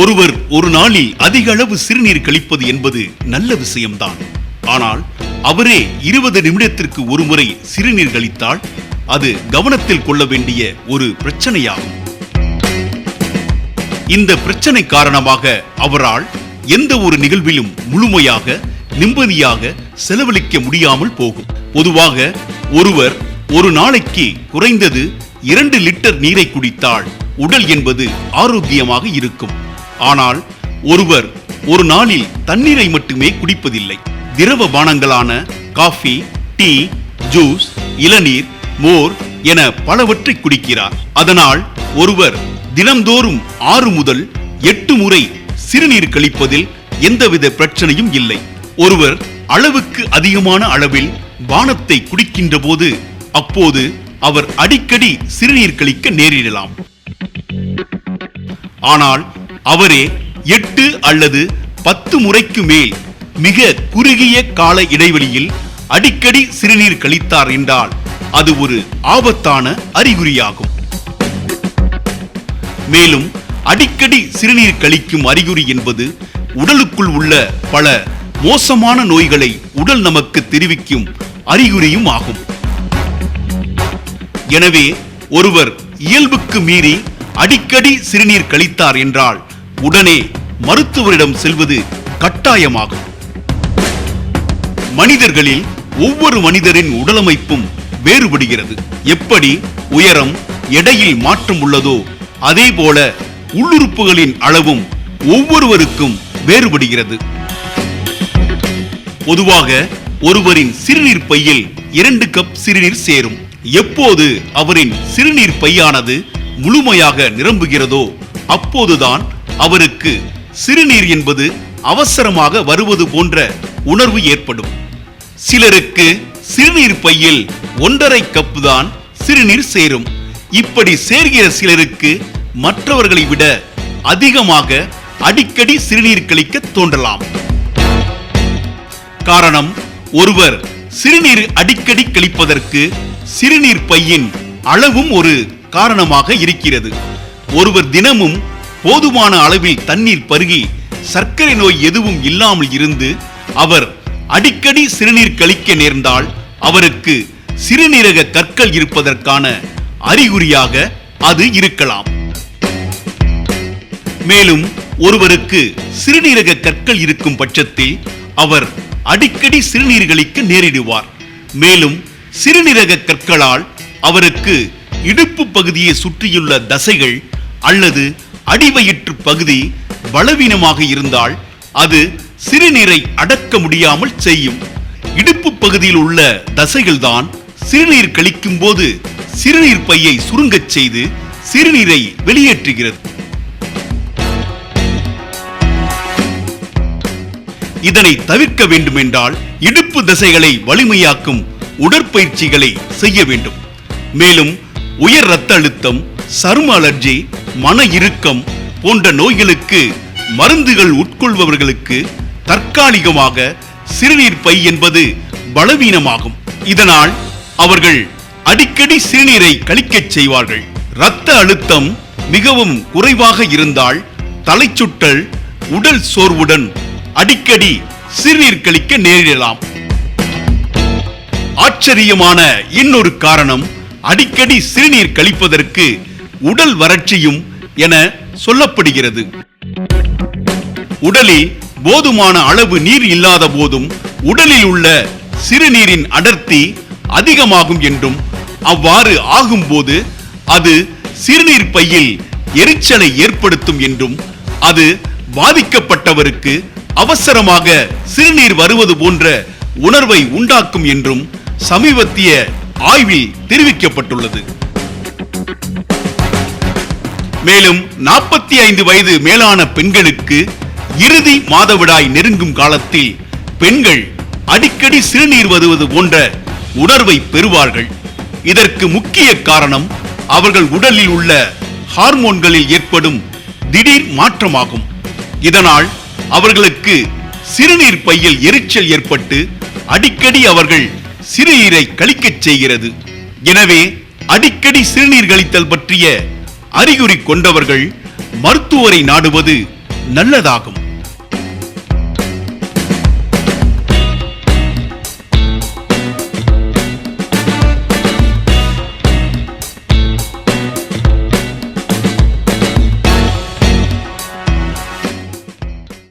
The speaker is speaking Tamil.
ஒருவர் ஒரு நாளில் அதிக அளவு சிறுநீர் கழிப்பது என்பது நல்ல விஷயம்தான். ஆனால் அவரே இருபது நிமிடத்திற்கு ஒருமுறை சிறுநீர் கழித்தால் அது கவனத்தில் கொள்ள வேண்டிய ஒரு பிரச்சனையாகும். இந்த பிரச்சனை காரணமாக அவரால் எந்த ஒரு நிகழ்விலும் முழுமையாக நிம்மதியாக செலவழிக்க முடியாமல் போகும். பொதுவாக ஒருவர் ஒரு நாளைக்கு குறைந்தது இரண்டு லிட்டர் நீரை குடித்தால் உடல் என்பது ஆரோக்கியமாக இருக்கும். ஆனால் ஒருவர் ஒரு நாளில் தண்ணீரை மட்டுமே குடிப்பதில்லை. திரவ பானங்களான காஃபி டீ ஜூஸ் இளநீர் மோர் என பலவற்றை குடிக்கிறார். அதனால் ஒருவர் தினம்தோறும் ஆறு முதல் எட்டு முறை சிறுநீர் கழிப்பதில் எந்தவித பிரச்சனையும் இல்லை. ஒருவர் அளவுக்கு அதிகமான அளவில் பானத்தை குடிக்கின்ற போது அப்போது அவர் அடிக்கடி சிறுநீர் கழிக்க நேரிடலாம். ஆனால் அவரே எட்டு அல்லது பத்து முறைக்கு மேல் மிக குறுகிய கால இடைவெளியில் அடிக்கடி சிறுநீர் கழித்தார் என்றால் அது ஒரு ஆபத்தான அறிகுறியாகும். மேலும் அடிக்கடி சிறுநீர் கழிக்கும் அறிகுறி என்பது உடலுக்குள் உள்ள பல மோசமான நோய்களை உடல் நமக்கு தெரிவிக்கும் அறிகுறியும் ஆகும். எனவே ஒருவர் இயல்புக்கு மீறி அடிக்கடி சிறுநீர் கழித்தார் என்றால் உடனே மருத்துவரிடம் செல்வது கட்டாயமாகும். மனிதர்களில் ஒவ்வொரு மனிதரின் உடலமைப்பும் வேறுபடுகிறது. எப்படி உயரம் எடையில் மாற்றம் உள்ளதோ அதே போல உள்ளுறுப்புகளின் அளவும் ஒவ்வொருவருக்கும் வேறுபடுகிறது. பொதுவாக ஒருவரின் சிறுநீர் பையில் இரண்டு கப் சிறுநீர் சேரும். எப்போது அவரின் சிறுநீர் பையானது முழுமையாக நிரம்புகிறதோ அப்போதுதான் அவருக்கு சிறுநீர் என்பது அவசரமாக வருவது போன்ற உணர்வு ஏற்படும். சிலருக்கு சிறுநீர் பையில் ஒன்றரை கப்பு தான் சிறுநீர் சேரும். இப்படி சேர்கிற சிலருக்கு மற்றவர்களை விட அதிகமாக அடிக்கடி சிறுநீர் கழிக்க தோன்றலாம். காரணம் ஒருவர் சிறுநீர் அடிக்கடி கழிப்பதற்கு சிறுநீர் பையின் அளவும் ஒரு காரணமாக இருக்கிறது. ஒருவர் தினமும் போதுமான அளவில் தண்ணீர் பருகி சர்க்கரை நோய் எதுவும் இல்லாமல் இருந்து அவர் அடிக்கடி சிறுநீர் கழிக்க நேர்ந்தால் அவருக்கு சிறுநீரக கற்கள் இருப்பதற்கான அறிகுறியாக அது இருக்கலாம். மேலும் ஒருவருக்கு சிறுநீரக கற்கள் இருக்கும் பட்சத்தில் அவர் அடிக்கடி சிறுநீர் கழிக்க நேரிடுவார். மேலும் சிறுநீரக கற்களால் அவருக்கு இடுப்பு பகுதியை சுற்றியுள்ள தசைகள் அல்லது அடிவயிற்று பகுதி பலவீனமாக இருந்தால் அது சிறுநீரை அடக்க முடியாமல் செய்யும். இடுப்பு பகுதியில் உள்ள தசைகள்தான் சிறுநீர் கழிக்கும் போது சிறுநீர் பையை சுருங்கச் செய்து சிறுநீரை வெளியேற்றுகிறது. இதனை தவிர்க்க வேண்டுமென்றால் இடுப்பு தசைகளை வலிமையாக்கும் உடற்பயிற்சிகளை செய்ய வேண்டும். மேலும் உயர் இரத்த அழுத்தம் சரும அலர்ஜி மன இறுக்கம் போன்ற நோய்களுக்கு மருந்துகள் உட்கொள்பவர்களுக்கு தற்காலிகமாக சிறுநீர் பை என்பது பலவீனமாகும். இதனால் அவர்கள் அடிக்கடி சிறுநீரை கழிக்கச் செய்வார்கள். இரத்த அழுத்தம் மிகவும் குறைவாக இருந்தால் தலைச்சுட்டல் உடல் சோர்வுடன் அடிக்கடி சிறுநீர் கழிக்க நேரிடலாம். ஆச்சரியமான இன்னொரு காரணம் அடிக்கடி சிறுநீர் கழிப்பதற்கு உடல் வறட்சியும் என சொல்லப்படுகிறது. உடலில் போதுமான அளவு நீர் இல்லாத போதும் உடலில் உள்ள சிறுநீரின் அடர்த்தி அதிகமாகும் என்றும் அவ்வாறு ஆகும்போது அது சிறுநீர் பையில் எரிச்சலை ஏற்படுத்தும் என்றும் அது பாதிக்கப்பட்டவருக்கு அவசரமாக சிறுநீர் வருவது போன்ற உணர்வை உண்டாக்கும் என்றும் சமீபத்திய ஆய்வில் தெரிவிக்கப்பட்டுள்ளது. மேலும் நாற்பத்தி ஐந்து வயது மேலான பெண்களுக்கு இறுதி மாதவிடாய் நெருங்கும் காலத்தில் பெண்கள் அடிக்கடி சிறுநீர் வருவது போன்ற உணர்வை பெறுவார்கள். இதற்கு முக்கிய காரணம் அவர்கள் உடலில் உள்ள ஹார்மோன்களில் ஏற்படும் திடீர் மாற்றமாகும். இதனால் அவர்களுக்கு சிறுநீர் பையில் எரிச்சல் ஏற்பட்டு அடிக்கடி அவர்கள் சிறுநீரை கழிக்கச் செய்கிறது. எனவே அடிக்கடி சிறுநீர் கழித்தல் பற்றிய அறிகுறி கொண்டவர்கள் மருத்துவரை நாடுவது நல்லதாகும்.